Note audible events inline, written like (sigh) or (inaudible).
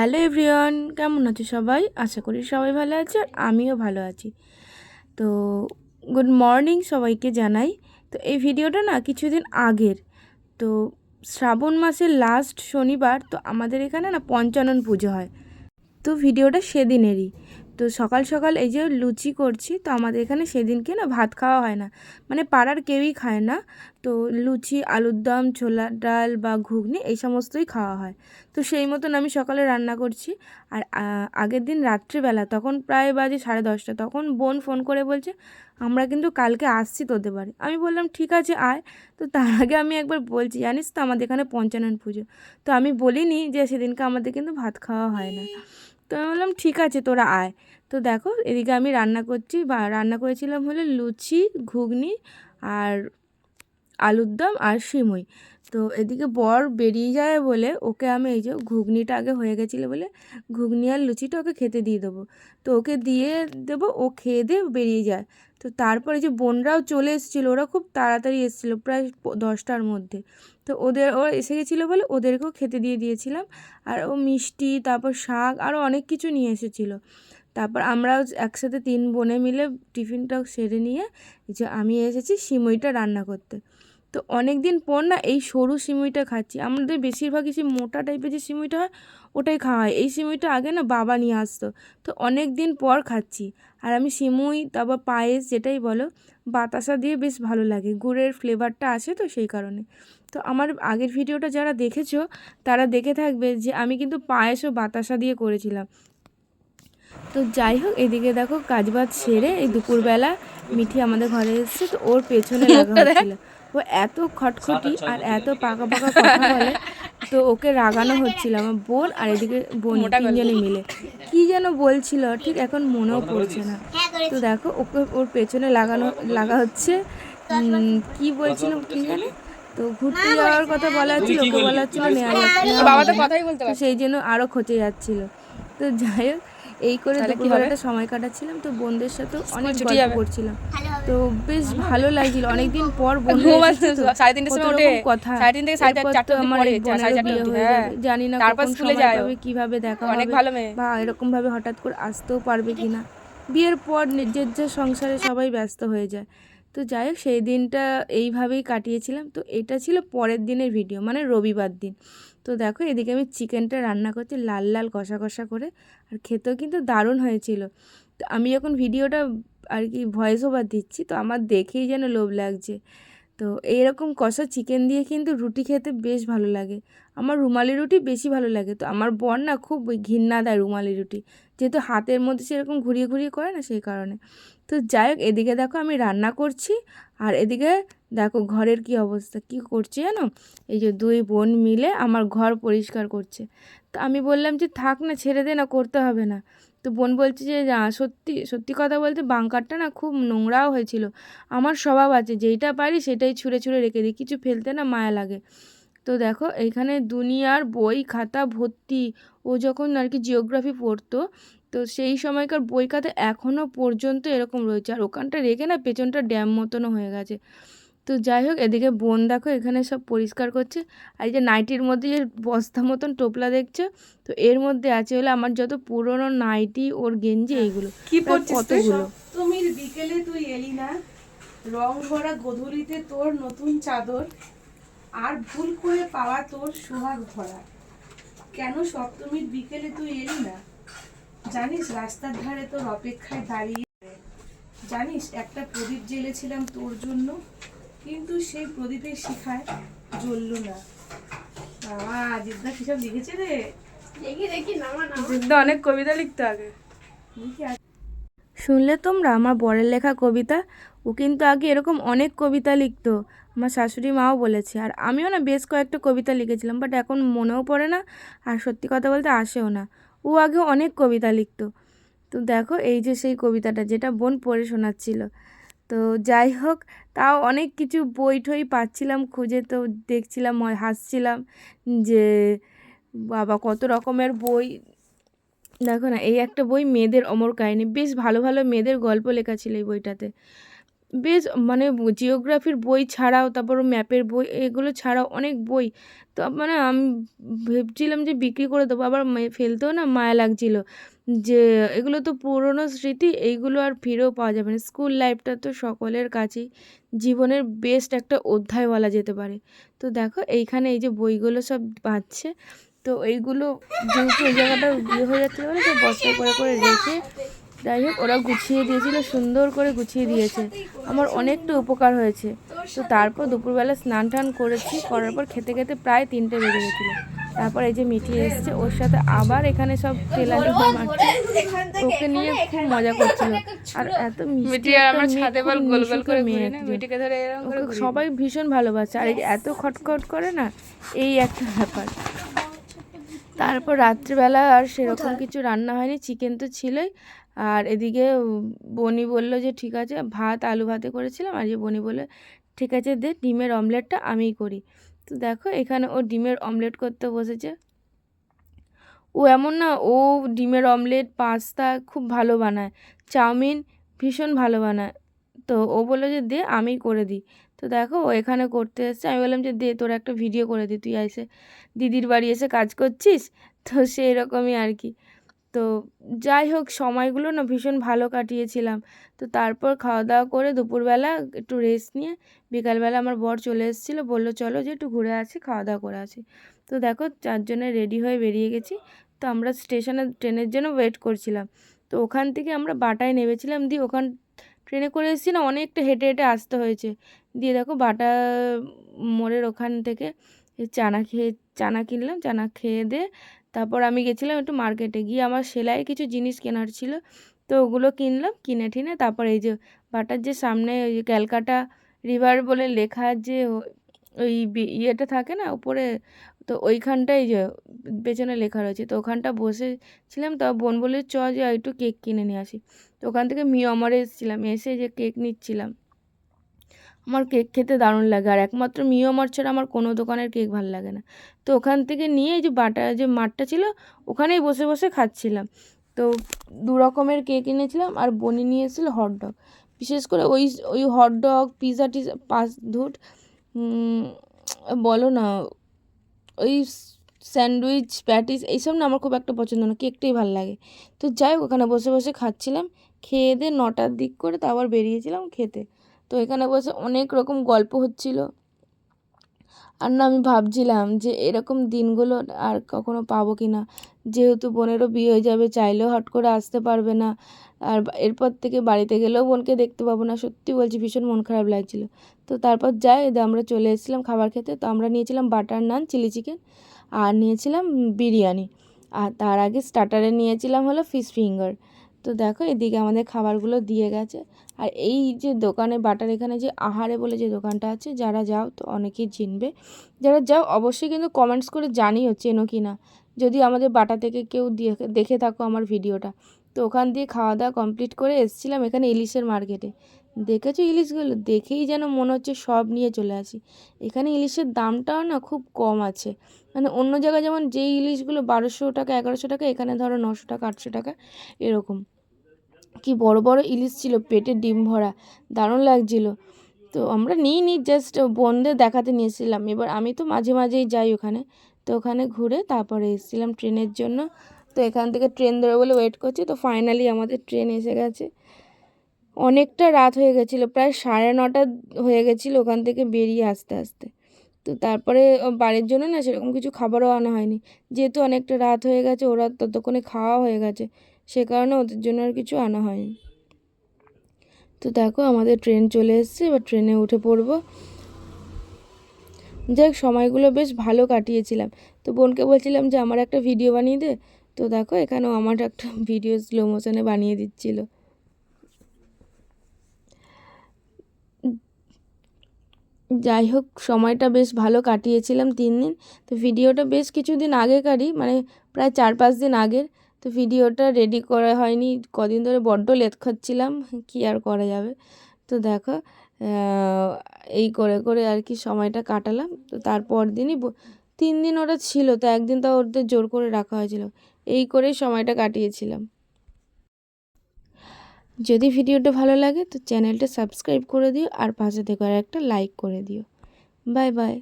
Hello everyone, কেমন আছো সবাই? আশা করি সবাই ভালো আছে আর আমিও ভালো আছি। তো গুড মর্নিং সবাইকে জানাই। তো এই ভিডিওটা না কিছুদিন আগের। তো শ্রাবণ মাসের লাস্ট শনিবার, তো আমাদের এখানে না পঞ্চানন পুজো হয়। তো ভিডিওটা সেদিনেরই। তো সকাল সকাল এই যে লুচি করছি, তো আমাদের এখানে সেদিনকে না ভাত খাওয়া হয় না। মানে পাড়ার কেউই খায় না। তো লুচি, আলুর দম ছোলার ডাল বা ঘুগনি এই সমস্তই খাওয়া হয়। তো সেই মতন আমি সকালে রান্না করছি। আর আগের দিন রাত্রিবেলা তখন প্রায় বাজে সাড়ে দশটা, তখন বোন ফোন করে বলছে, আমরা কিন্তু কালকে আসছি তোদের বাড়ি। আমি বললাম, ঠিক আছে, আয়। তো তার আগে আমি একবার বলছি, জানিস তো আমাদের এখানে পঞ্চানন পুজো। তো আমি বলিনি যে সেদিনকে আমাদের কিন্তু ভাত খাওয়া হয় না। তো আমি বললাম, ঠিক আছে, তোরা আয়। তো দেখো, এদিকে আমি রান্না করছি, বা রান্না করেছিলাম হলো লুচি, ঘুগনি আর আলুর দম আর সিমুই। তো এদিকে বর বেরিয়ে যায় বলে ওকে আমি এই যে ঘুগনিটা আগে হয়ে গেছিল বলে ঘুগনি আর লুচিটা ওকে খেতে দিয়ে দেবো। তো ওকে দিয়ে দেবো, ও খেয়ে দিয়ে বেরিয়ে যায়। তো তারপরে যে বোনরাও চলে এসেছিল, ওরা খুব তাড়াতাড়ি এসেছিল, প্রায় দশটার মধ্যে। তো ওদের, ওরা এসে গেছিল বলে ওদেরকেও খেতে দিয়ে দিয়েছিলাম। আর ও মিষ্টি, তারপর শাক আরও অনেক কিছু নিয়ে এসেছিল। তারপর আমরাও একসাথে তিন বোনে মিলে টিফিনটাও সেরে নিয়ে যে আমি এসেছি, সিমইটা রান্না করতে। তো অনেক দিন পর না এই সরু সিমুইটা খাচ্ছি। আমাদের বেশিরভাগই সেই মোটা টাইপের যে সিমুইটা হয়, ওটাই খাওয়া হয়। এই সিমুইটা আগে না বাবা নিয়ে আসতো। তো অনেক দিন পর খাচ্ছি। আর আমি সিমুই, তারপর পায়েস যেটাই বলো, বাতাসা দিয়ে বেশ ভালো লাগে। গুড়ের ফ্লেভারটা আছে তো সেই কারণে। তো আমার আগের ভিডিওটা যারা দেখেছ, তারা দেখে থাকবে যে আমি কিন্তু পায়েসও বাতাসা দিয়ে করেছিলাম। তো যাই হোক এদিকে দেখো কাজবাজ সেরে এই দুপুরবেলা মিঠি আমাদের ঘরে এসেছে তো ওর পেছনে (laughs) লাগা হচ্ছিল। ও এত খটখটি আর এত পাকা পাকা কথা বলে তো ওকে রাগানো হচ্ছিল। আমার বোন আর এদিকে বোন তিনজনে মিলে। কি যেন বলছিল ঠিক এখন মনেও পড়ছে না। তো দেখো ওকে ওর পেছনে লাগানো লাগা হচ্ছে। উম, কি বলছিল কি জানে? তো ঘুরতে যাওয়ার কথা বলা হচ্ছিল ওকে বলা হচ্ছিল নেওয়া যাচ্ছে সেই জন্য আরও খচে যাচ্ছিল। তো যাই হোক এই করে দুপুরবেলাটা সময় কাটাচ্ছিলাম তো বোনদের সাথে অনেক ছুটি গল্প করছিলাম। তো বেশ ভালো। লাগছিল। অনেকদিন পর বন্ধু ঘুম আসছে সাড়ে তিনটের সময় ওঠে কথা। সাড়ে তিন থেকে সাড়ে চার- এরপর চারটে আমার পড়ে, এই সাড়ে চারটে বিয়ে অবধি, হয়ে। জানি না তারপর স্কুলে যায় ও। কীভাবে দেখা অনেক হবে ভালো মেয়ে। বা এরকম ভাবে হঠাৎ করে আসতেও পারবে কিনা। বিয়ের পর নিজের যে সংসারে সবাই ব্যস্ত হয়ে যায়। তো যাই হোক, সেই দিনটা এইভাবেই কাটিয়েছিলাম। তো এটা ছিল পরের দিনের ভিডিও মানে রবিবার দিন। তো দেখো, এদিকে আমি চিকেনটা রান্না করছি লাল লাল কষা কষা করে, আর খেতেও কিন্তু দারুণ হয়েছিল। তো আমি যখন ভিডিওটা আর কি ভয়েস ওভার দিচ্ছি, তো আমার দেখেই যেন লোভ লাগছে। তো এইরকম কষা চিকেন দিয়ে কিন্তু রুটি খেতে বেশ ভালো লাগে। আমার রুমালি রুটি বেশি ভালো লাগে। তো আমার বর না খুব ঘৃণা দেয় রুমালি রুটি। যেহেতু হাতের মধ্যে সেরকম ঘুরিয়ে ঘুরিয়ে করে না সেই কারণে। তো যাই হোক, এদিকে দেখো আমি রান্না করছি, আর এদিকে দেখো ঘরের কি অবস্থা, কি করছে জানো? এই যে দুই বোন মিলে আমার ঘর পরিষ্কার করছে। তো আমি বললাম যে, থাক না, ছেড়ে দে না, করতে হবে না। তো বোন বলছে যে সত্যি সত্যি কথা বলতে বাঙ্কারটা না খুব নোংরাও হয়েছিল। আমার স্বভাব আছে, যেইটা পারি সেটাই ছুঁড়ে ছুঁড়ে রেখে দিই, কিছু ফেলতে না মায়া লাগে। তো দেখো, এইখানে দুনিয়ার বই খাতা ভর্তি, ও যখন আর কি জিওগ্রাফি পড়তো তো সেই সময়কার বই খাতা এখনও পর্যন্ত এরকম রয়েছে। আর ওখানটা রেখে না পেছনটা ড্যাম মতনও হয়ে গেছে। তো যাই হোক এদিকে বোন দেখো এখানে সব পরিষ্কার করছে। আর এই যে নাইটির মধ্যে যে বস্তা মতন টোপলা দেখছ তো এর মধ্যে আছে হলো আমার যত পুরনো নাইটি ওর গেঞ্জি এইগুলো। (laughs) কি? কতগুলো? তুমি বিকেলে তুই এলি না রং ভরা গধূলিতে তোর নতুন চাদর আর ভুল করে পাওয়া তোর সোহাগ ভরা। কেন সপ্তমীর বিকেলে তুই এলি না? জানিস রাস্তার ধারে তোর অপেক্ষায় দাঁড়িয়ে জানিস একটা প্রদীপ জ্বেলেছিলাম তোর জন্য কিন্তু সেই প্রদীপের শিখায় জ্বললো না। বাবা জিদ্দা কিসব লিখেছে রে? জিদ্দা অনেক কবিতা লিখতে আগে। শুনলে তোমরা আমার বরের লেখা কবিতা ও কিন্তু আগে এরকম অনেক কবিতা লিখতো। আমার শাশুড়ি মাও বলেছে আর আমিও না বেশ কয়েকটা কবিতা লিখেছিলাম বাট এখন মনেও পড়ে না আর সত্যি কথা বলতে আসেও না। ও আগে অনেক কবিতা লিখতো। তো দেখো, এই যে সেই কবিতাটা যেটা বোন পড়ে শোনাচ্ছিল। তো যাই হোক, তাও অনেক কিছু বই ঠই পাচ্ছিলাম খুঁজে, তো দেখছিলাম হাসছিলাম যে, বাবা কত রকমের বই। দেখো না, এই একটা বই মেয়েদের অমর কাহিনী। বেশ ভালো ভালো মেয়েদের গল্প লেখা ছিল এই বইটাতে। বেশ মানে জিওগ্রাফির বই ছাড়াও তারপর ম্যাপের বই, এগুলো ছাড়াও অনেক বই। তো মানে আমি ভেবছিলাম যে বিক্রি করে দেবো, আবার ফেলতেও না মায়া লাগছিল যে এগুলো তো পুরনো স্মৃতি, এইগুলো আর ফিরেও পাওয়া যাবে না। স্কুল লাইফটা তো সকলের কাছেই, জীবনের বেস্ট একটা অধ্যায় বলা যেতে পারে। তো দেখো, এইখানে এই যে বইগুলো সব পাচ্ছে তো এইগুলো যেহেতু এই জায়গাটা ইয়ে হয়ে যাচ্ছে বলে তো বস্তা করে করে রেখে যাই হোক ওরা গুছিয়ে দিয়েছিল সুন্দর করে গুছিয়ে দিয়েছে। আমার অনেকটা উপকার হয়েছে। তো তারপর দুপুরবেলা স্নান টান করেছি করার পর খেতে খেতে প্রায় তিনটে বেজে গেছিল। তারপর এই যে মিঠি এসছে ওর সাথে আবার এখানে সব তেলানি হয়ে মারছে ওকে নিয়ে খুব মজা করছিল। আর এত মিষ্টি ছাদে বল গোল গোল করে মেয়ে। মিটিকে ধরে সবাই ভীষণ ভালোবাসে। আর এই যে এত খটখট করে না এই একটা ব্যাপার। তারপর রাত্রিবেলা আর সেরকম কিছু রান্না হয়নি চিকেন তো ছিলই। আর এদিকে বনি বলল যে, ঠিক আছে, ভাত, আলু ভাতে করেছিলাম। আর যে বনি বলে ঠিক আছে, দে, ডিমের অমলেটটা আমিই করি। তো দেখো, এখানে ও ডিমের অমলেট করতে বসেছে। ও এমন না, ও ডিমের অমলেট, পাস্তা খুব ভালো বানায়, চাউমিন ভীষণ ভালো বানায়। তো ও বলল যে, দে, আমিই করে দিই। তো দেখো, ও এখানে করতে এসছে। আমি বললাম যে, দে, তোর একটা ভিডিও করে দি তুই এসে, দিদির বাড়ি এসে কাজ করছিস? তো সেই রকমই আর কি। তো যাই হোক, সময়গুলো না ভীষণ ভালো কাটিয়েছিলাম। তো তারপর খাওয়া দাওয়া করে দুপুরবেলা একটু রেস্ট নিয়ে বিকালবেলা আমার বর চলে এসেছিল, বলল, চলো যে একটু ঘুরে আসি খাওয়া দাওয়া করে আসি। তো দেখো, চারজনে রেডি হয়ে বেরিয়ে গেছি। তো আমরা স্টেশনে, ট্রেনের জন্য ওয়েট করছিলাম। তো ওখান থেকে আমরা বাটায় নেমেছিলাম, দিয়ে ওখান, ট্রেনে করে এসেছি না, অনেকটা হেঁটে হেঁটে আসতে হয়েছে। দিয়ে দেখো, বাটা মোড়ের ওখান থেকে চানা খেয়ে চানা কিনলাম চানা খেয়ে দিয়ে তারপর আমি গেছিলাম একটু মার্কেটে গিয়ে আমার সেলাই কিছু জিনিস কেনার ছিল, তো ওগুলো কিনলাম, কিনে টিনে তারপর এই যে বাটার যে সামনে ওই যে ক্যালকাটা রিভার বলে লেখা যে ওই ইয়েটা থাকে না উপরে, তো ওইখানটাই যে পেছনে লেখা রয়েছে। তো ওখানটা বসেছিলাম, তো বোন বলে চ, যে একটু কেক কিনে নিয়ে আসি। তো ওখান থেকে মিয়মারে এসেছিলাম এসে যে কেক নিচ্ছিলাম। আমার কেক খেতে দারুণ লাগে। আর একমাত্র মিয়মার ছাড়া আমার কোনো দোকানের কেক ভালো লাগে না। তো ওখান থেকে নিয়ে যে বাটা, যে মাঠটা ছিল, ওখানেই বসে বসে খাচ্ছিলাম। তো দু রকমের কেক এনেছিলাম আর বনি নিয়ে এসেছিল হটডগ বিশেষ করে ওই ওই হটডগ পিৎজা টিজা, পাঁচ ধুট বলো না, ওই স্যান্ডউইচ, প্যাটিস, এইসব না আমার খুব একটা পছন্দ না, কেকটাই ভালো লাগে। তো যাই হোক, ওখানে বসে বসে খাচ্ছিলাম। খেয়ে দিয়ে নটার দিক করে তো আবার বেরিয়েছিলাম খেতে। তো এখানে বসে অনেক রকম গল্প হচ্ছিল। আর না, আমি ভাবছিলাম যে এরকম দিনগুলো আর কখনো পাবো কি না যেহেতু বোনেরও বিয়ে হয়ে যাবে, চাইলেও হট করে আসতে পারবে না। আর এরপর থেকে বাড়িতে গেলেও বোনকে দেখতে পাবো না। সত্যি বলছি, ভীষণ মন খারাপ লাগছিল। তো তারপর যাই আমরা চলে এসেছিলাম খাবার খেতে, তো আমরা নিয়েছিলাম বাটার নান, চিলি চিকেন, আর নিয়েছিলাম বিরিয়ানি। আর তার আগে স্টার্টারে নিয়েছিলাম হলো ফিশ ফিঙ্গার তো দেখো এদিকে আমাদের খাবারগুলো দিয়ে গেছে। আর এই যে দোকানে বাটার এখানে যে আহারে বলে যে দোকানটা আছে, যারা যাও তো অনেকেই চিনবে। যারা যাও অবশ্যই কিন্তু কমেন্টস করে জানিও চেনো কি না। যদি আমাদের বাটা থেকে কেউ দেখে দেখে থাকো আমার ভিডিওটা। তো ওখান দিয়ে খাওয়া দাওয়া কমপ্লিট করে এসেছিলাম এখানে ইলিশের মার্কেটে। দেখেছ ইলিশগুলো? দেখেই যেন মনে হচ্ছে সব নিয়ে চলে আসি। এখানে ইলিশের দামটাও না খুব কম আছে। মানে অন্য জায়গায় যেমন যেই ইলিশগুলো বারোশো টাকা, এগারোশো টাকা, এখানে ধরো নশো টাকা, আটশো টাকা, এরকম। কি বড় বড় ইলিশ ছিল, পেটে ডিম ভরা, দারুণ লাগছিল। তো আমরা নিই নি জাস্ট বোনদের দেখাতে নিয়েছিলাম। এবার আমি তো মাঝে মাঝেই যাই ওখানে। তো ওখানে ঘুরে তারপরে এসেছিলাম ট্রেনের জন্য। তো এখান থেকে ট্রেন ধরে বলে ওয়েট করছি। তো ফাইনালি আমাদের ট্রেন এসে গেছে। অনেকটা রাত হয়ে গেছিল, প্রায় সাড়ে নটা হয়ে গেছিল ওখান থেকে বেরিয়ে আসতে আসতে। তো তারপরে বাড়ির জন্য না সেরকম কিছু খাবারও আনা হয়নি। যেহেতু অনেকটা রাত হয়ে গেছে, ওরা ততক্ষণে খাওয়া হয়ে গেছে। সে কারণে ওদের জন্য আর কিছু আনা হয়নি। তো দেখো আমাদের ট্রেন চলে এসেছে, এবার ট্রেনে উঠে পড়ব। যাই সময়গুলো বেশ ভালো কাটিয়েছিলাম। তো বোনকে বলছিলাম যে, আমার একটা ভিডিও বানিয়ে দে। তো দেখো এখানেও আমার একটা ভিডিও স্লো মোশনে বানিয়ে দিচ্ছিল। যাই হোক, সময়টা বেশ ভালো কাটিয়েছিলাম তিন দিন। তো ভিডিওটা বেশ কিছুদিন আগেকারই মানে প্রায় চার পাঁচ দিন আগের। তো ভিডিওটা রেডি করা হয়নি। কদিন ধরে বড্ড লেট খাচ্ছিলাম, কী আর করা যাবে? তো দেখো এই করে করে আর কি সময়টা কাটালাম। তো তারপর দিনই তিন দিন ওরা ছিল, তো একদিন তো ওদের জোর করে রাখা হয়েছিল। এই করেই সময়টা কাটিয়েছিলাম। যদি ভিডিওটা ভালো লাগে, তো চ্যানেলটা সাবস্ক্রাইব করে দিও, আর পাশে থেকে আর একটা লাইক করে দিও। Bye bye